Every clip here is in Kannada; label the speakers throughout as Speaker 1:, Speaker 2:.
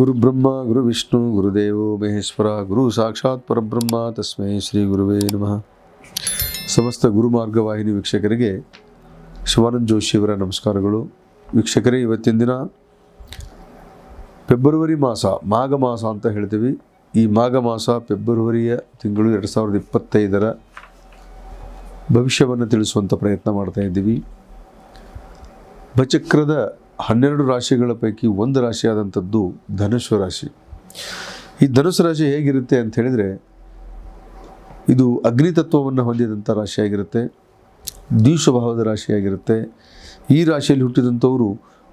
Speaker 1: ಗುರು ಬ್ರಹ್ಮ, ಗುರು ವಿಷ್ಣು, ಗುರುದೇವೋ ಮಹೇಶ್ವರ, ಗುರು ಸಾಕ್ಷಾತ್ ಪರಬ್ರಹ್ಮ, ತಸ್ಮೈ ಶ್ರೀ ಗುರುವೇ ನಮಃ. ಸಮಸ್ತ ಗುರುಮಾರ್ಗ ವಾಹಿನಿ ವೀಕ್ಷಕರಿಗೆ ಶಿವಾನಂದ ಜೋಶಿಯವರ ನಮಸ್ಕಾರಗಳು. ವೀಕ್ಷಕರೇ, ಇವತ್ತಿನ ದಿನ ಫೆಬ್ರವರಿ ಮಾಸ, ಮಾಘ ಮಾಸ ಅಂತ ಹೇಳ್ತೀವಿ. ಈ ಮಾಘ ಮಾಸ ಫೆಬ್ರವರಿಯ ತಿಂಗಳು ಎರಡು ಸಾವಿರದ ಇಪ್ಪತ್ತೈದರ ಭವಿಷ್ಯವನ್ನು ತಿಳಿಸುವಂಥ ಪ್ರಯತ್ನ ಮಾಡ್ತಾ ಇದ್ದೀವಿ. ಬಚಕ್ರದ ಹನ್ನೆರಡು ರಾಶಿಗಳ ಪೈಕಿ ಒಂದು ರಾಶಿಯಾದಂಥದ್ದು ಧನುಸ್ಸು ರಾಶಿ. ಈ ಧನುಸ್ಸು ರಾಶಿ ಹೇಗಿರುತ್ತೆ ಅಂತ ಹೇಳಿದರೆ, ಇದು ಅಗ್ನಿ ತತ್ವವನ್ನು ಹೊಂದಿದಂಥ ರಾಶಿಯಾಗಿರುತ್ತೆ, ದ್ವಿಸ್ವಭಾವದ ರಾಶಿಯಾಗಿರುತ್ತೆ. ಈ ರಾಶಿಯಲ್ಲಿ ಹುಟ್ಟಿದಂಥವರು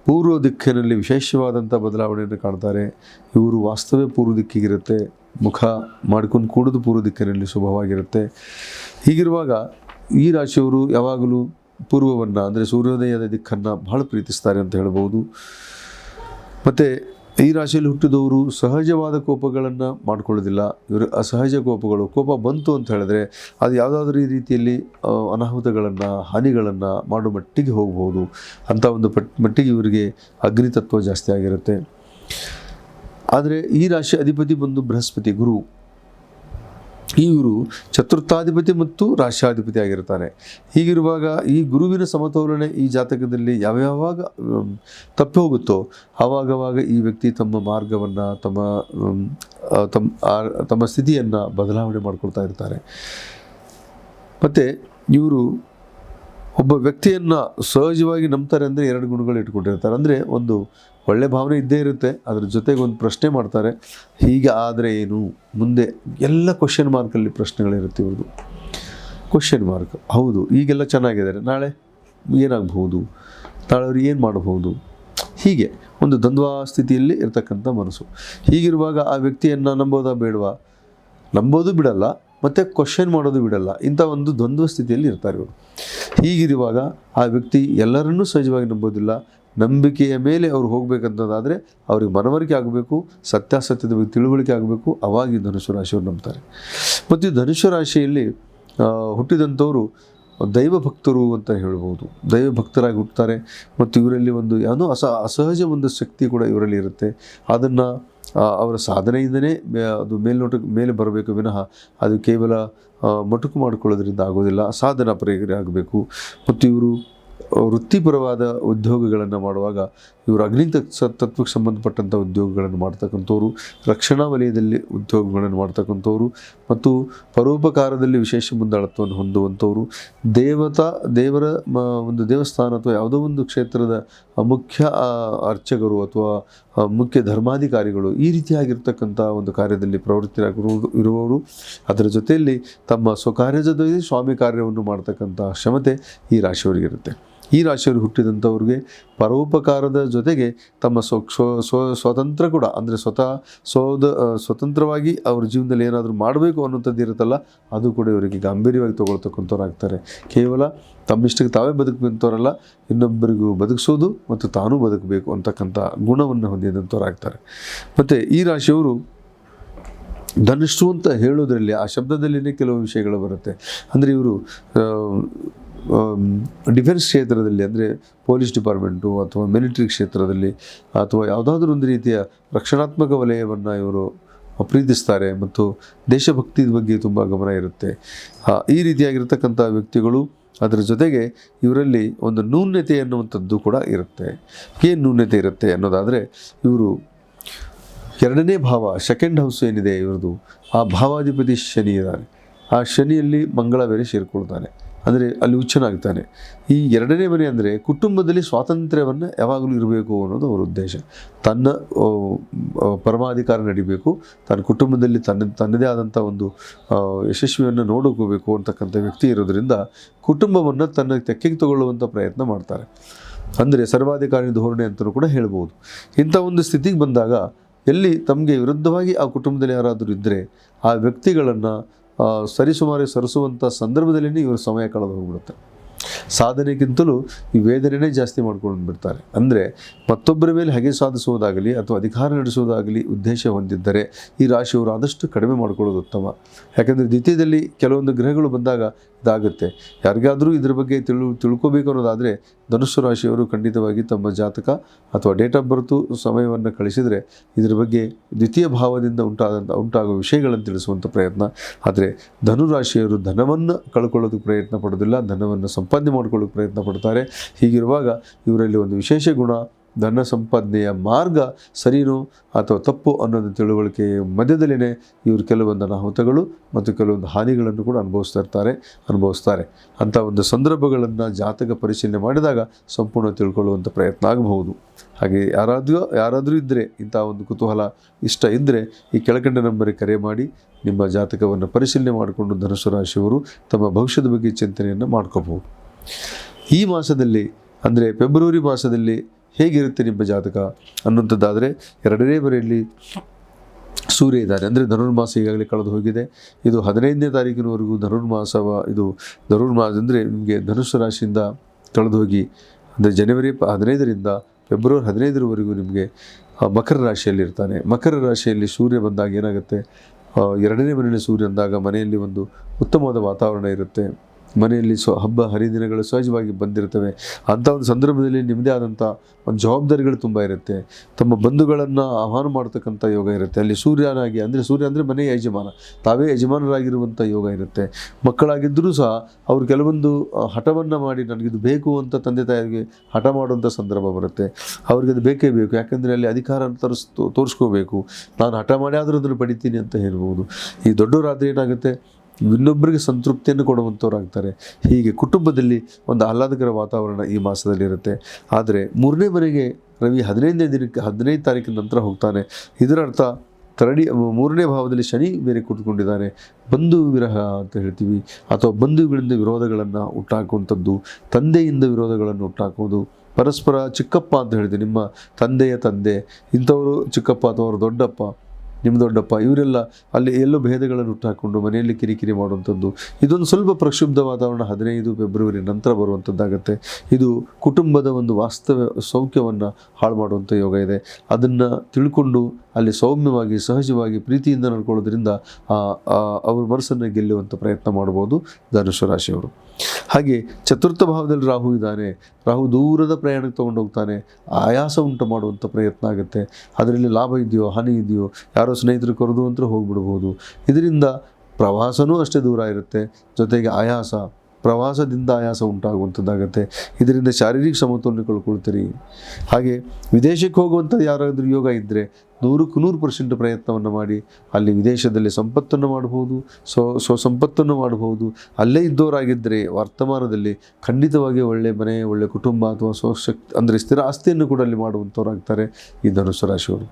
Speaker 1: ಪೂರ್ವ ದಿಕ್ಕಿನಲ್ಲಿ ವಿಶೇಷವಾದಂಥ ಬದಲಾವಣೆಯನ್ನು ಕಾಣ್ತಾರೆ. ಇವರು ವಾಸ್ತವ್ಯ ಪೂರ್ವ ದಿಕ್ಕಿಗಿರುತ್ತೆ, ಮುಖ ಮಾಡ್ಕೊಂಡು ಕೂಡೋದು ಪೂರ್ವ ದಿಕ್ಕಿನಲ್ಲಿ ಶುಭವಾಗಿರುತ್ತೆ ಹೀಗಿರುವಾಗ ಈ ರಾಶಿಯವರು ಯಾವಾಗಲೂ ಪೂರ್ವವನ್ನು, ಅಂದರೆ ಸೂರ್ಯೋದಯದ ದಿಕ್ಕನ್ನು ಬಹಳ ಪ್ರೀತಿಸ್ತಾರೆ ಅಂತ ಹೇಳ್ಬೋದು. ಮತ್ತು ಈ ರಾಶಿಯಲ್ಲಿ ಹುಟ್ಟಿದವರು ಸಹಜವಾದ ಕೋಪಗಳನ್ನು ಮಾಡ್ಕೊಳ್ಳೋದಿಲ್ಲ. ಇವರು ಅಸಹಜ ಕೋಪಗಳು, ಕೋಪ ಬಂತು ಅಂತ ಹೇಳಿದ್ರೆ ಅದು ಯಾವುದಾದ್ರೂ ಈ ರೀತಿಯಲ್ಲಿ ಅನಾಹುತಗಳನ್ನು, ಹಾನಿಗಳನ್ನು ಮಾಡೋ ಮಟ್ಟಿಗೆ ಹೋಗ್ಬೋದು. ಅಂಥ ಒಂದು ಪಟ್, ಮಟ್ಟಿಗೆ ಇವರಿಗೆ ಅಗ್ನಿತತ್ವ ಜಾಸ್ತಿ ಆಗಿರುತ್ತೆ. ಆದರೆ ಈ ರಾಶಿ ಅಧಿಪತಿ ಬಂದು ಬೃಹಸ್ಪತಿ, ಗುರು. ಇವರು ಚತುರ್ಥಾಧಿಪತಿ ಮತ್ತು ರಾಷ್ಟ್ರಾಧಿಪತಿ ಆಗಿರ್ತಾನೆ. ಹೀಗಿರುವಾಗ ಈ ಗುರುವಿನ ಸಮತೋಲನೆ ಈ ಜಾತಕದಲ್ಲಿ ಯಾವ್ಯಾವಾಗ ತಪ್ಪಿ ಹೋಗುತ್ತೋ ಆವಾಗವಾಗ ಈ ವ್ಯಕ್ತಿ ತಮ್ಮ ಮಾರ್ಗವನ್ನು, ತಮ್ಮ ತಮ್ಮ ತಮ್ಮ ಸ್ಥಿತಿಯನ್ನು ಬದಲಾವಣೆ ಮಾಡಿಕೊಳ್ತಾ ಇರ್ತಾರೆ. ಮತ್ತು ಇವರು ಒಬ್ಬ ವ್ಯಕ್ತಿಯನ್ನು ಸಹಜವಾಗಿ ನಂಬ್ತಾರೆ ಅಂದರೆ ಎರಡು ಗುಣಗಳು ಇಟ್ಕೊಂಡಿರ್ತಾರೆ. ಅಂದರೆ ಒಂದು ಒಳ್ಳೆ ಭಾವನೆ ಇದ್ದೇ ಇರುತ್ತೆ, ಅದ್ರ ಜೊತೆಗೆ ಒಂದು ಪ್ರಶ್ನೆ ಮಾಡ್ತಾರೆ, ಹೀಗೆ ಆದರೆ ಏನು? ಮುಂದೆ ಎಲ್ಲ ಕ್ವಶನ್ ಮಾರ್ಕಲ್ಲಿ ಪ್ರಶ್ನೆಗಳಿರುತ್ತೆ ಇವ್ರದ್ದು ಕ್ವಶನ್ ಮಾರ್ಕ್ ಹೌದು, ಈಗೆಲ್ಲ ಚೆನ್ನಾಗಿದ್ದಾರೆ, ನಾಳೆ ಏನಾಗಬಹುದು? ನಾಳೆ ಅವ್ರು ಏನು ಮಾಡಬಹುದು? ಹೀಗೆ, ಒಂದು ದ್ವಂದ್ವ ಸ್ಥಿತಿಯಲ್ಲಿ ಇರ್ತಕ್ಕಂಥ ಮನಸ್ಸು. ಹೀಗಿರುವಾಗ ಆ ವ್ಯಕ್ತಿಯನ್ನು ನಂಬೋದಾ ಬೇಡವಾ? ನಂಬೋದು ಬಿಡಲ್ಲ, ಮತ್ತು ಕ್ವಶನ್ ಮಾಡೋದು ಬಿಡಲ್ಲ, ಇಂಥ ಒಂದು ದ್ವಂದ್ವ ಸ್ಥಿತಿಯಲ್ಲಿ ಇರ್ತಾರೆ ಇವರು. ಹೀಗಿರುವಾಗ ಆ ವ್ಯಕ್ತಿ ಎಲ್ಲರನ್ನೂ ಸಹಜವಾಗಿ ನಂಬೋದಿಲ್ಲ ನಂಬಿಕೆಯ ಮೇಲೆ ಅವ್ರು ಹೋಗಬೇಕಂತಂದಾದರೆ ಅವ್ರಿಗೆ ಮನವರಿಕೆ ಆಗಬೇಕು, ಸತ್ಯಾಸತ್ಯದ ಬಗ್ಗೆ ತಿಳುವಳಿಕೆ ಆಗಬೇಕು ಅವಾಗಿ ಈ ಧನುಷು ರಾಶಿಯವರು ನಂಬ್ತಾರೆ. ಮತ್ತು ಧನುಸು ರಾಶಿಯಲ್ಲಿ ಹುಟ್ಟಿದಂಥವರು ದೈವ ಭಕ್ತರು ಅಂತ ಹೇಳ್ಬೋದು. ದೈವ ಭಕ್ತರಾಗಿ ಹುಟ್ಟುತ್ತಾರೆ ಮತ್ತು ಇವರಲ್ಲಿ ಒಂದು ಯಾವುದೋ ಅಸ, ಅಸಹಜ ಒಂದು ಶಕ್ತಿ ಕೂಡ ಇವರಲ್ಲಿ ಇರುತ್ತೆ. ಅದನ್ನು ಅವರ ಸಾಧನೆಯಿಂದನೇ ಅದು ಮೇಲ್ನೋಟಕ್ಕೆ ಮೇಲೆ ಬರಬೇಕು ವಿನಃ ಅದು ಕೇವಲ ಮಟುಕು ಮೊಟಕು ಮಾಡಿಕೊಳ್ಳೋದ್ರಿಂದ ಆಗೋದಿಲ್ಲ, ಸಾಧನ ಪ್ರಯೋಗ ಆಗಬೇಕು. ಮತ್ತು ಇವರು ವೃತ್ತಿಪರವಾದ ಉದ್ಯೋಗಗಳನ್ನು ಮಾಡುವಾಗ ಇವರು ಅಗ್ನಿ ತತ್ವಕ್ಕೆ ಸಂಬಂಧಪಟ್ಟಂಥ ಉದ್ಯೋಗಗಳನ್ನು ಮಾಡ್ತಕ್ಕಂಥವ್ರು, ರಕ್ಷಣಾ ವಲಯದಲ್ಲಿ ಉದ್ಯೋಗಗಳನ್ನು ಮಾಡ್ತಕ್ಕಂಥವ್ರು ಮತ್ತು ಪರೋಪಕಾರದಲ್ಲಿ ವಿಶೇಷ ಮುಂದಾಳತ್ವವನ್ನು ಹೊಂದುವಂಥವ್ರು. ದೇವತಾ, ದೇವರ ಒಂದು ದೇವಸ್ಥಾನ ಅಥವಾ ಯಾವುದೋ ಒಂದು ಕ್ಷೇತ್ರದ ಮುಖ್ಯ ಅರ್ಚಕರು ಅಥವಾ ಮುಖ್ಯ ಧರ್ಮಾಧಿಕಾರಿಗಳು ಈ ರೀತಿಯಾಗಿರ್ತಕ್ಕಂಥ ಒಂದು ಕಾರ್ಯದಲ್ಲಿ ಪ್ರವೃತ್ತಿಯಾಗಿರುವುದು ಇರುವವರು, ಅದರ ಜೊತೆಯಲ್ಲಿ ತಮ್ಮ ಸ್ವಕಾರ್ಯದ ಸ್ವಾಮಿ ಕಾರ್ಯವನ್ನು ಮಾಡ್ತಕ್ಕಂಥ ಕ್ಷಮತೆ ಈ ರಾಶಿಯವರಿಗಿರುತ್ತೆ. ಈ ರಾಶಿಯವರು ಹುಟ್ಟಿದಂಥವ್ರಿಗೆ ಪರೋಪಕಾರದ ಜೊತೆಗೆ ತಮ್ಮ ಸ್ವ ಸ್ವ ಸ್ವ ಸ್ವತಂತ್ರ ಕೂಡ, ಅಂದರೆ ಸ್ವತಃ ಸ್ವದ ಸ್ವತಂತ್ರವಾಗಿ ಅವ್ರ ಜೀವನದಲ್ಲಿ ಏನಾದರೂ ಮಾಡಬೇಕು ಅನ್ನೋಂಥದ್ದು ಇರುತ್ತಲ್ಲ, ಅದು ಕೂಡ ಇವರಿಗೆ ಗಾಂಭೀರ್ಯವಾಗಿ ತೊಗೊಳ್ತಕ್ಕಂಥವ್ರಾಗ್ತಾರೆ. ಕೇವಲ ತಮ್ಮಿಷ್ಟಕ್ಕೆ ತಾವೇ ಬದುಕುವಂಥವ್ರಲ್ಲ, ಇನ್ನೊಬ್ಬರಿಗೂ ಬದುಕಿಸೋದು ಮತ್ತು ತಾನೂ ಬದುಕಬೇಕು ಅಂತಕ್ಕಂಥ ಗುಣವನ್ನು ಹೊಂದಿದಂಥವ್ರು ಆಗ್ತಾರೆ ಮತ್ತು ಈ ರಾಶಿಯವರು ಧನುಷ್ಟು ಅಂತ ಹೇಳೋದ್ರಲ್ಲಿ, ಆ ಶಬ್ದದಲ್ಲಿನೇ ಕೆಲವು ವಿಷಯಗಳು ಬರುತ್ತೆ. ಅಂದರೆ ಇವರು ಡಿಫೆನ್ಸ್ ಕ್ಷೇತ್ರದಲ್ಲಿ ಅಂದರೆ ಪೊಲೀಸ್ ಡಿಪಾರ್ಟ್ಮೆಂಟು ಅಥವಾ ಮಿಲಿಟರಿ ಕ್ಷೇತ್ರದಲ್ಲಿ ಅಥವಾ ಯಾವುದಾದ್ರೂ ಒಂದು ರೀತಿಯ ರಕ್ಷಣಾತ್ಮಕ ವಲಯವನ್ನು ಇವರು ಪ್ರೀತಿಸ್ತಾರೆ ಮತ್ತು ದೇಶಭಕ್ತಿ ಬಗ್ಗೆ ತುಂಬ ಗಮನ ಇರುತ್ತೆ. ಈ ರೀತಿಯಾಗಿರ್ತಕ್ಕಂಥ ವ್ಯಕ್ತಿಗಳು ಅದರ ಜೊತೆಗೆ ಇವರಲ್ಲಿ ಒಂದು ನ್ಯೂನ್ಯತೆ ಅನ್ನುವಂಥದ್ದು ಕೂಡ ಇರುತ್ತೆ. ಏನು ನ್ಯೂನ್ಯತೆ ಇರುತ್ತೆ ಅನ್ನೋದಾದರೆ ಇವರು ಎರಡನೇ ಭಾವ ಸೆಕೆಂಡ್ ಹೌಸ್ ಏನಿದೆ ಇವ್ರದ್ದು, ಆ ಭಾವಾಧಿಪತಿ ಶನಿ ಇದ್ದಾರೆ ಆ ಶನಿಯಲ್ಲಿ ಮಂಗಳ ಬೇರೆ ಸೇರಿಕೊಳ್ತಾನೆ. ಅಂದರೆ ಅಲ್ಲಿ ಹುಚ್ಚನಾಗ್ತಾನೆ ಈ ಎರಡನೇ ಮನೆ ಅಂದರೆ ಕುಟುಂಬದಲ್ಲಿ ಸ್ವಾತಂತ್ರ್ಯವನ್ನು ಯಾವಾಗಲೂ ಇರಬೇಕು ಅನ್ನೋದು ಅವರ ಉದ್ದೇಶ. ತನ್ನ ಪರಮಾಧಿಕಾರ ನಡಿಬೇಕು, ತನ್ನ ಕುಟುಂಬದಲ್ಲಿ ತನ್ನ, ತನ್ನದೇ ಆದಂಥ ಒಂದು ಯಶಸ್ವಿಯನ್ನು ನೋಡೋಕೋಬೇಕು ಅಂತಕ್ಕಂಥ ವ್ಯಕ್ತಿ ಇರೋದರಿಂದ ಕುಟುಂಬವನ್ನು ತನ್ನ ತೆಕ್ಕೆಗೆ ತಗೊಳ್ಳುವಂಥ ಪ್ರಯತ್ನ ಮಾಡ್ತಾರೆ. ಅಂದರೆ ಸರ್ವಾಧಿಕಾರಿ ಧೋರಣೆ ಅಂತಲೂ ಕೂಡ ಹೇಳ್ಬೋದು. ಇಂಥ ಒಂದು ಸ್ಥಿತಿಗೆ ಬಂದಾಗ ಎಲ್ಲಿ ತಮಗೆ ವಿರುದ್ಧವಾಗಿ ಆ ಕುಟುಂಬದಲ್ಲಿ ಯಾರಾದರೂ ಇದ್ದರೆ ಆ ವ್ಯಕ್ತಿಗಳನ್ನು ಸರಿಸುಮಾರು ಸರಿಸುವಂಥ ಸಂದರ್ಭದಲ್ಲಿನೇ ಇವರು ಸಮಯ ಕಳೆದು ಹೋಗ್ಬಿಡುತ್ತೆ. ಸಾಧನೆಗಿಂತಲೂ ಈ ವೇದನೆಯೇ ಜಾಸ್ತಿ ಮಾಡ್ಕೊಂಡು ಬಿಡ್ತಾರೆ ಅಂದರೆ ಮತ್ತೊಬ್ಬರ ಮೇಲೆ ಹಗೆ ಸಾಧಿಸುವುದಾಗಲಿ ಅಥವಾ ಅಧಿಕಾರ ನಡೆಸುವುದಾಗಲಿ ಉದ್ದೇಶ ಹೊಂದಿದ್ದರೆ ಈ ರಾಶಿಯವರು ಆದಷ್ಟು ಕಡಿಮೆ ಮಾಡ್ಕೊಳ್ಳೋದು ಉತ್ತಮ. ಯಾಕೆಂದರೆ ದ್ವಿತೀಯದಲ್ಲಿ ಕೆಲವೊಂದು ಗ್ರಹಗಳು ಬಂದಾಗ ಇದಾಗುತ್ತೆ. ಯಾರಿಗಾದರೂ ಇದ್ರ ಬಗ್ಗೆ ತಿಳು, ತಿಳ್ಕೋಬೇಕು ಅನ್ನೋದಾದರೆ ಧನುಸ್ಸು ರಾಶಿಯವರು ಖಂಡಿತವಾಗಿ ತಮ್ಮ ಜಾತಕ ಅಥವಾ ಡೇಟ್ ಆಫ್ ಬರ್ತು ಸಮಯವನ್ನು ಕಳಿಸಿದರೆ ಇದರ ಬಗ್ಗೆ ದ್ವಿತೀಯ ಭಾವದಿಂದ ಉಂಟಾದಂಥ ಉಂಟಾಗುವ ವಿಷಯಗಳನ್ನು ತಿಳಿಸುವಂಥ ಪ್ರಯತ್ನ. ಆದರೆ ಧನುರಾಶಿಯವರು ಧನವನ್ನು ಕಳ್ಕೊಳ್ಳೋದಕ್ಕೆ ಪ್ರಯತ್ನ ಪಡೋದಿಲ್ಲ, ಧನವನ್ನು ಸಂಪಾದನೆ ಮಾಡ್ಕೊಳ್ಳೋಕೆ ಪ್ರಯತ್ನ ಪಡ್ತಾರೆ. ಹೀಗಿರುವಾಗ ಇವರಲ್ಲಿ ಒಂದು ವಿಶೇಷ ಗುಣ ಧನ ಸಂಪಾದನೆಯ ಮಾರ್ಗ ಸರಿನೋ ಅಥವಾ ತಪ್ಪು ಅನ್ನೋದು ತಿಳುವಳಿಕೆಯ ಮಧ್ಯದಲ್ಲಿನೇ ಇವರು ಕೆಲವೊಂದು ಅನಾಹುತಗಳು ಮತ್ತು ಕೆಲವೊಂದು ಹಾನಿಗಳನ್ನು ಕೂಡ ಅನುಭವಿಸ್ತಾ ಇರ್ತಾರೆ, ಅನುಭವಿಸ್ತಾರೆ. ಅಂಥ ಒಂದು ಸಂದರ್ಭಗಳನ್ನು ಜಾತಕ ಪರಿಶೀಲನೆ ಮಾಡಿದಾಗ ಸಂಪೂರ್ಣ ತಿಳ್ಕೊಳ್ಳುವಂಥ ಪ್ರಯತ್ನ ಆಗಬಹುದು. ಹಾಗೆ ಯಾರಾದರೂ ಯಾರಾದರೂ ಇದ್ದರೆ ಇಂಥ ಒಂದು ಕುತೂಹಲ ಇಷ್ಟ ಇದ್ದರೆ ಈ ಕೆಳಕಂಡ ನಂಬರಿಗೆ ಕರೆ ಮಾಡಿ, ನಿಮ್ಮ ಜಾತಕವನ್ನು ಪರಿಶೀಲನೆ ಮಾಡಿಕೊಂಡು ಧನುಸು ರಾಶಿಯವರು ತಮ್ಮ ಭವಿಷ್ಯದ ಬಗ್ಗೆ ಚಿಂತನೆಯನ್ನು ಮಾಡ್ಕೋಬಹುದು. ಈ ಮಾಸದಲ್ಲಿ, ಅಂದರೆ ಫೆಬ್ರವರಿ ಮಾಸದಲ್ಲಿ ಹೇಗಿರುತ್ತೆ ನಿಮ್ಮ ಜಾತಕ ಅನ್ನುವಂಥದ್ದಾದರೆ ಎರಡನೇ ಬರೆಯಲ್ಲಿ ಸೂರ್ಯ ಇದ್ದಾರೆ. ಅಂದರೆ ಧನುರ್ಮಾಸ ಈಗಾಗಲೇ ಕಳೆದು ಹೋಗಿದೆ. ಇದು ಹದಿನೈದನೇ ತಾರೀಕಿನವರೆಗೂ ಧನುರ್ಮಾಸವ, ಇದು ಧನುರ್ಮಾಸ ಅಂದರೆ ನಿಮಗೆ ಧನುಸ್ಸು ರಾಶಿಯಿಂದ ಕಳೆದು ಹೋಗಿ, ಅಂದರೆ ಜನವರಿ ಹದಿನೈದರಿಂದ ಫೆಬ್ರವರಿ ಹದಿನೈದರವರೆಗೂ ನಿಮಗೆ ಮಕರ ರಾಶಿಯಲ್ಲಿ ಇರ್ತಾನೆ. ಮಕರ ರಾಶಿಯಲ್ಲಿ ಸೂರ್ಯ ಬಂದಾಗ ಏನಾಗುತ್ತೆ? ಎರಡನೇ ಮನೆಯಲ್ಲಿ ಸೂರ್ಯ ಅಂದಾಗ ಮನೆಯಲ್ಲಿ ಒಂದು ಉತ್ತಮವಾದ ವಾತಾವರಣ ಇರುತ್ತೆ. ಮನೆಯಲ್ಲಿ ಸೊ, ಹಬ್ಬ ಹರಿದಿನಗಳು ಸಹಜವಾಗಿ ಬಂದಿರ್ತವೆ ಅಂಥ ಒಂದು ಸಂದರ್ಭದಲ್ಲಿ ನಿಮ್ಮದೇ ಆದಂಥ ಒಂದು ಜವಾಬ್ದಾರಿಗಳು ತುಂಬ ಇರುತ್ತೆ. ತಮ್ಮ ಬಂಧುಗಳನ್ನು ಆಹ್ವಾನ ಮಾಡ್ತಕ್ಕಂಥ ಯೋಗ ಇರುತ್ತೆ. ಅಲ್ಲಿ ಸೂರ್ಯನಾಗಿ ಅಂದರೆ ಸೂರ್ಯ ಅಂದರೆ ಮನೆಯ ಯಜಮಾನ. ತಾವೇ ಯಜಮಾನರಾಗಿರುವಂಥ ಯೋಗ ಇರುತ್ತೆ. ಮಕ್ಕಳಾಗಿದ್ದರೂ ಸಹ ಅವರು ಕೆಲವೊಂದು ಹಠವನ್ನು ಮಾಡಿ ನನಗಿದು ಬೇಕು ಅಂತ ತಂದೆ ತಾಯಿಗೆ ಹಠ ಮಾಡುವಂಥ ಸಂದರ್ಭ ಬರುತ್ತೆ. ಅವ್ರಿಗೆ ಅದು ಬೇಕೇ ಬೇಕು. ಯಾಕಂದರೆ ಅಲ್ಲಿ ಅಧಿಕಾರ ತೋರಿಸ್, ತೋರಿಸ್ಕೋಬೇಕು. ನಾನು ಹಠ ಮಾಡಿ ಆದರೂ ಅದನ್ನು ಪಡಿತೀನಿ ಅಂತ ಹೇಳ್ಬೋದು. ಈ ದೊಡ್ಡವರಾದರೆ ಏನಾಗುತ್ತೆ? ಇನ್ನೊಬ್ಬರಿಗೆ ಸಂತೃಪ್ತಿಯನ್ನು ಕೊಡುವಂಥವ್ರಾಗ್ತಾರೆ. ಹೀಗೆ ಕುಟುಂಬದಲ್ಲಿ ಒಂದು ಆಹ್ಲಾದಕರ ವಾತಾವರಣ ಈ ಮಾಸದಲ್ಲಿ ಇರುತ್ತೆ ಆದರೆ ಮೂರನೇ ಮನೆಗೆ ರವಿ ಹದಿನೈದನೇ ದಿನಕ್ಕೆ, ಹದಿನೈದು ತಾರೀಕಿನ ನಂತರ ಹೋಗ್ತಾನೆ. ಇದರ ಅರ್ಥ ತರಡಿ ಮೂರನೇ ಭಾವದಲ್ಲಿ ಶನಿ ಬೇರೆ ಕೂತ್ಕೊಂಡಿದ್ದಾನೆ. ಬಂಧು ವಿರಹ ಅಂತ ಹೇಳ್ತೀವಿ. ಅಥವಾ ಬಂಧುಗಳಿಂದ ವಿರೋಧಗಳನ್ನು ಹುಟ್ಟಾಕುವಂಥದ್ದು, ತಂದೆಯಿಂದ ವಿರೋಧಗಳನ್ನು ಹುಟ್ಟಾಕೋದು ಪರಸ್ಪರ ಚಿಕ್ಕಪ್ಪ ಅಂತ ಹೇಳಿದೆ ನಿಮ್ಮ ತಂದೆಯ ತಂದೆ. ಇಂಥವರು ಚಿಕ್ಕಪ್ಪ ಅಥವಾ ಅವರು ದೊಡ್ಡಪ್ಪ. ನಿಮ್ಮ ದೊಡ್ಡಪ್ಪ, ಇವರೆಲ್ಲ ಅಲ್ಲಿ ಎಲ್ಲೋ ಭೇದಗಳನ್ನು ಹುಟ್ಟಾಕೊಂಡು ಮನೆಯಲ್ಲಿ ಕಿರಿಕಿರಿ ಮಾಡುವಂಥದ್ದು. ಇದೊಂದು ಸ್ವಲ್ಪ ಪ್ರಕ್ಷುಬ್ಧ ವಾತಾವರಣ ಹದಿನೈದು ಫೆಬ್ರವರಿ ನಂತರ ಬರುವಂಥದ್ದಾಗತ್ತೆ. ಇದು ಕುಟುಂಬದ ಒಂದು ವಾಸ್ತವ ಸೌಖ್ಯವನ್ನು ಹಾಳು ಮಾಡುವಂಥ ಯೋಗ ಇದೆ. ಅದನ್ನು ತಿಳ್ಕೊಂಡು ಅಲ್ಲಿ ಸೌಮ್ಯವಾಗಿ, ಸಹಜವಾಗಿ ಪ್ರೀತಿಯಿಂದ ನಡ್ಕೊಳ್ಳೋದ್ರಿಂದ ಅವ್ರ ಮನಸ್ಸನ್ನು ಗೆಲ್ಲುವಂಥ ಪ್ರಯತ್ನ ಮಾಡ್ಬೋದು ಧನುಷ ರಾಶಿಯವರು. ಹಾಗೆ ಚತುರ್ಥ ಭಾವದಲ್ಲಿ ರಾಹು ಇದ್ದಾನೆ. ರಾಹು ದೂರದ ಪ್ರಯಾಣಕ್ಕೆ ತೊಗೊಂಡು ಹೋಗ್ತಾನೆ. ಆಯಾಸ ಉಂಟು ಮಾಡುವಂಥ ಪ್ರಯತ್ನ ಆಗುತ್ತೆ. ಅದರಲ್ಲಿ ಲಾಭ ಇದೆಯೋ, ಹಾನಿ ಇದೆಯೋ, ಯಾರೋ ಸ್ನೇಹಿತರು ಕರೆದು ಅಂತ ಹೋಗಿಬಿಡ್ಬೋದು. ಇದರಿಂದ ಪ್ರವಾಸನೂ ಅಷ್ಟೇ ದೂರ ಇರುತ್ತೆ. ಜೊತೆಗೆ ಆಯಾಸ, ಪ್ರವಾಸದಿಂದ ಆಯಾಸ ಉಂಟಾಗುವಂಥದ್ದಾಗುತ್ತೆ. ಇದರಿಂದ ಶಾರೀರಿಕ ಸಮತೋಲನ ಕಳ್ಕೊಳ್ತೀರಿ ಹಾಗೆ ವಿದೇಶಕ್ಕೆ ಹೋಗುವಂಥದ್ದು ಯಾರಾದರೂ ಯೋಗ ಇದ್ದರೆ ನೂರಕ್ಕೆ ನೂರು ಪರ್ಸೆಂಟ್ ಪ್ರಯತ್ನವನ್ನು ಮಾಡಿ ಅಲ್ಲಿ ವಿದೇಶದಲ್ಲಿ ಸಂಪತ್ತನ್ನು ಮಾಡಬಹುದು, ಸ್ವ ಸ್ವ ಸಂಪತ್ತನ್ನು ಮಾಡಬಹುದು. ಅಲ್ಲೇ ಇದ್ದವರಾಗಿದ್ದರೆ ವರ್ತಮಾನದಲ್ಲಿ ಖಂಡಿತವಾಗಿ ಒಳ್ಳೆ ಮನೆ, ಒಳ್ಳೆ ಕುಟುಂಬ ಅಥವಾ ಸ್ವಶಕ್ತಿ ಅಂದರೆ ಸ್ಥಿರ ಆಸ್ತಿಯನ್ನು ಕೂಡ ಅಲ್ಲಿ ಮಾಡುವಂಥವ್ರಾಗ್ತಾರೆ ಈ ಧನುಸ್ಸು ರಾಶಿಯವರು.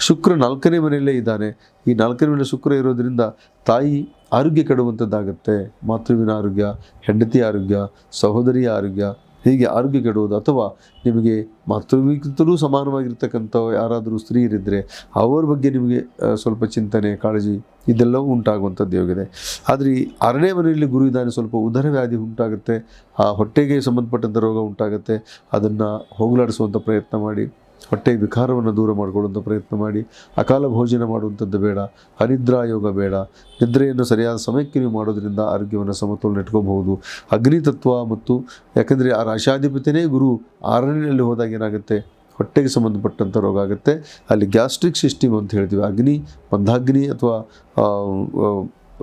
Speaker 1: ಶುಕ್ರ ನಾಲ್ಕನೇ ಮನೆಯಲ್ಲೇ ಇದ್ದಾನೆ. ಈ ನಾಲ್ಕನೇ ಮನೆ ಶುಕ್ರ ಇರೋದ್ರಿಂದ ತಾಯಿ ಆರೋಗ್ಯ ಕೆಡುವಂಥದ್ದಾಗತ್ತೆ. ಮಾತೃವಿನ ಆರೋಗ್ಯ, ಹೆಂಡತಿ ಆರೋಗ್ಯ, ಸಹೋದರಿಯ ಆರೋಗ್ಯ ಹೀಗೆ ಆರೋಗ್ಯ ಕೆಡುವುದು ಅಥವಾ ನಿಮಗೆ ಮಾತೃವಿಗಿಂತಲೂ ಸಮಾನವಾಗಿರ್ತಕ್ಕಂಥ ಯಾರಾದರೂ ಸ್ತ್ರೀಯರಿದ್ದರೆ ಅವರ ಬಗ್ಗೆ ನಿಮಗೆ ಸ್ವಲ್ಪ ಚಿಂತನೆ, ಕಾಳಜಿ ಇದೆಲ್ಲವೂ ಉಂಟಾಗುವಂಥದ್ದು ಯೋಗಿದೆ ಆದರೆ ಈ ಆರನೇ ಮನೆಯಲ್ಲಿ ಗುರು ಇದ್ದಾನೆ, ಸ್ವಲ್ಪ ಉದರ ವ್ಯಾಧಿ ಉಂಟಾಗುತ್ತೆ, ಆ ಹೊಟ್ಟೆಗೆ ಸಂಬಂಧಪಟ್ಟಂಥ ರೋಗ ಉಂಟಾಗುತ್ತೆ, ಅದನ್ನು ಹೋಗಲಾಡಿಸುವಂಥ ಪ್ರಯತ್ನ ಮಾಡಿ. ಹೊಟ್ಟೆ ವಿಕಾರವನ್ನು ದೂರ ಮಾಡಿಕೊಳ್ಳುವಂಥ ಪ್ರಯತ್ನ ಮಾಡಿ, ಅಕಾಲ ಭೋಜನ ಮಾಡುವಂಥದ್ದು ಬೇಡ, ಅನಿದ್ರಾ ಯೋಗ ಬೇಡ, ನಿದ್ರೆಯನ್ನು ಸರಿಯಾದ ಸಮಯಕ್ಕೆ ನೀವು ಮಾಡೋದರಿಂದ ಆರೋಗ್ಯವನ್ನು ಸಮತೋಲನ ಇಟ್ಕೋಬಹುದು. ಅಗ್ನಿ ತತ್ವ ಮತ್ತು ಯಾಕೆಂದರೆ ಆ ರಾಶಾಧಿಪತಿನೇ ಗುರು ಆರನೇಯಲ್ಲಿ ಹೋದಾಗ ಏನಾಗುತ್ತೆ? ಹೊಟ್ಟೆಗೆ ಸಂಬಂಧಪಟ್ಟಂಥ ರೋಗ ಆಗುತ್ತೆ. ಅಲ್ಲಿ ಗ್ಯಾಸ್ಟ್ರಿಕ್ ಸಿಸ್ಟಮ್ ಅಂತ ಹೇಳ್ತೀವಿ. ಅಗ್ನಿ, ಮಂದಾಗ್ನಿ ಅಥವಾ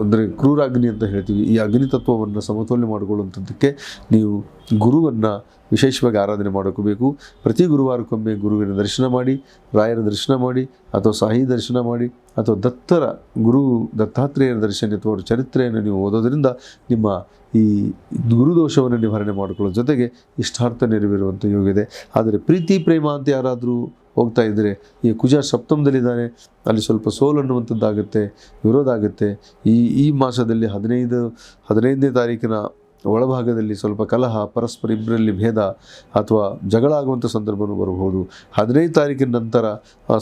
Speaker 1: ಅಂದರೆ ಕ್ರೂರಾಗ್ನಿ ಅಂತ ಹೇಳ್ತೀವಿ. ಈ ಅಗ್ನಿ ತತ್ವವನ್ನು ಸಮತೋಲನೆ ಮಾಡಿಕೊಳ್ಳುವಂಥದ್ದಕ್ಕೆ ನೀವು ಗುರುವನ್ನು ವಿಶೇಷವಾಗಿ ಆರಾಧನೆ ಮಾಡಬೇಕು ಪ್ರತಿ ಗುರುವಾರಕ್ಕೊಮ್ಮೆ ಗುರುವಿನ ದರ್ಶನ ಮಾಡಿ, ರಾಯರ ದರ್ಶನ ಮಾಡಿ, ಅಥವಾ ಸಾಹಿ ದರ್ಶನ ಮಾಡಿ, ಅಥವಾ ದತ್ತರ ಗುರು ದತ್ತಾತ್ರೇಯರ ದರ್ಶನ ಅಥವಾ ಅವರ ಚರಿತ್ರೆಯನ್ನು ನೀವು ಓದೋದರಿಂದ ನಿಮ್ಮ ಈ ಗುರುದೋಷವನ್ನು ನಿವಾರಣೆ ಮಾಡಿಕೊಳ್ಳೋ ಜೊತೆಗೆ ಇಷ್ಟಾರ್ಥ ನೆರವೇರುವಂಥ ಯೋಗ ಇದೆ. ಆದರೆ ಪ್ರೀತಿ, ಪ್ರೇಮ ಅಂತ ಯಾರಾದರೂ ಹೋಗ್ತಾ ಇದ್ದರೆ ಈ ಕುಜ ಸಪ್ತಮದಲ್ಲಿದ್ದಾರೆ, ಅಲ್ಲಿ ಸ್ವಲ್ಪ ಸೋಲು ಅನ್ನುವಂಥದ್ದಾಗುತ್ತೆ, ವಿರೋಧ ಆಗುತ್ತೆ. ಈ ಈ ಮಾಸದಲ್ಲಿ ಹದಿನೈದು, ಹದಿನೈದನೇ ತಾರೀಕಿನ ಒಳಭಾಗದಲ್ಲಿ ಸ್ವಲ್ಪ ಕಲಹ, ಪರಸ್ಪರ ಇಬ್ಬರಲ್ಲಿ ಭೇದ ಅಥವಾ ಜಗಳ ಆಗುವಂಥ ಸಂದರ್ಭವೂ ಬರಬಹುದು. ಹದಿನೈದು ತಾರೀಕಿನ ನಂತರ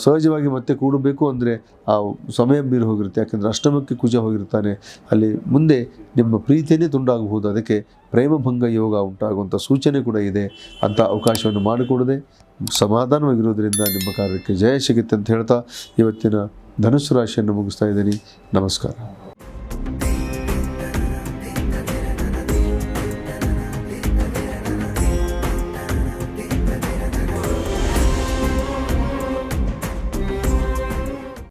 Speaker 1: ಸಹಜವಾಗಿ ಮತ್ತೆ ಕೂಡಬೇಕು ಅಂದರೆ ಆ ಸಮಯ ಮೀರಿ ಹೋಗಿರುತ್ತೆ. ಯಾಕೆಂದರೆ ಅಷ್ಟಮಕ್ಕೆ ಕುಜ ಹೋಗಿರ್ತಾನೆ. ಅಲ್ಲಿ ಮುಂದೆ ನಿಮ್ಮ ಪ್ರೀತಿಯೇ ತುಂಡಾಗಬಹುದು. ಅದಕ್ಕೆ ಪ್ರೇಮಭಂಗ ಯೋಗ ಉಂಟಾಗುವಂಥ ಸೂಚನೆ ಕೂಡ ಇದೆ. ಅಂಥ ಅವಕಾಶವನ್ನು ಮಾಡಿಕೊಡದೆ ಸಮಾಧಾನವಾಗಿರೋದ್ರಿಂದ ನಿಮ್ಮ ಕಾರ್ಯಕ್ಕೆ ಜಯ ಸಿಗುತ್ತೆ ಅಂತ ಹೇಳ್ತಾ ಇವತ್ತಿನ ಧನುಸ್ಸು ರಾಶಿಯನ್ನು ಮುಗಿಸ್ತಾ ಇದ್ದೀನಿ. ನಮಸ್ಕಾರ.